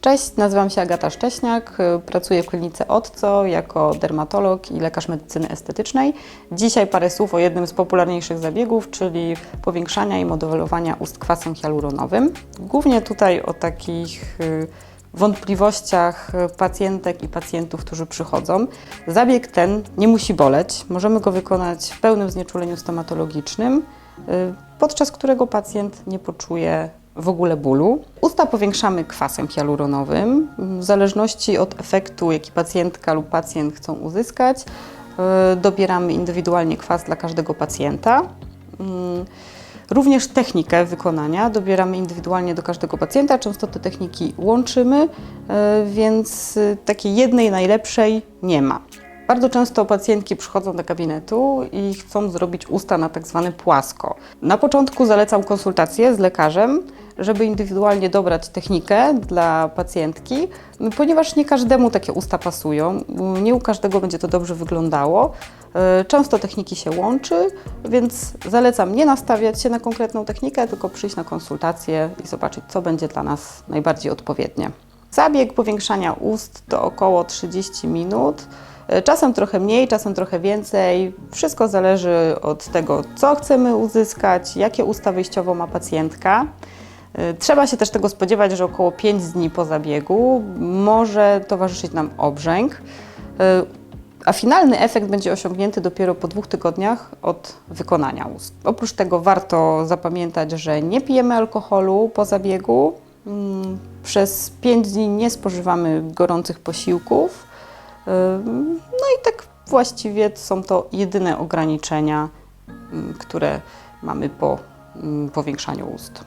Cześć, nazywam się Agata Szcześniak, y, pracuję w klinice ODCO jako dermatolog i lekarz medycyny estetycznej. Dzisiaj parę słów o jednym z popularniejszych zabiegów, czyli powiększania i modelowania ust kwasem hialuronowym. Głównie tutaj o takich y, wątpliwościach pacjentek i pacjentów, którzy przychodzą. Zabieg ten nie musi boleć, możemy go wykonać w pełnym znieczuleniu stomatologicznym, y, podczas którego pacjent nie poczuje w ogóle bólu. Usta powiększamy kwasem hialuronowym. W zależności od efektu, jaki pacjentka lub pacjent chcą uzyskać, y, dobieramy indywidualnie kwas dla każdego pacjenta. Mm, Również technikę wykonania dobieramy indywidualnie do każdego pacjenta. Często te techniki łączymy, y, więc y, takiej jednej najlepszej nie ma. Bardzo często pacjentki przychodzą do gabinetu i chcą zrobić usta na tak zwany płasko. Na początku zalecam konsultację z lekarzem, żeby indywidualnie dobrać technikę dla pacjentki, ponieważ nie każdemu takie usta pasują, nie u każdego będzie to dobrze wyglądało. E, Często techniki się łączy, więc zalecam nie nastawiać się na konkretną technikę, tylko przyjść na konsultację i zobaczyć, co będzie dla nas najbardziej odpowiednie. Zabieg powiększania ust to około 30 minut. E, Czasem trochę mniej, czasem trochę więcej. Wszystko zależy od tego, co chcemy uzyskać, jakie usta wyjściowo ma pacjentka. E, Trzeba się też tego spodziewać, że około 5 dni po zabiegu może towarzyszyć nam obrzęk, e, a finalny efekt będzie osiągnięty dopiero po dwóch tygodniach od wykonania ust. Oprócz tego warto zapamiętać, że nie pijemy alkoholu po zabiegu. Mm, Przez 5 dni nie spożywamy gorących posiłków. Ym, No i tak właściwie są to jedyne ograniczenia, ym, które mamy po ym, powiększaniu ust.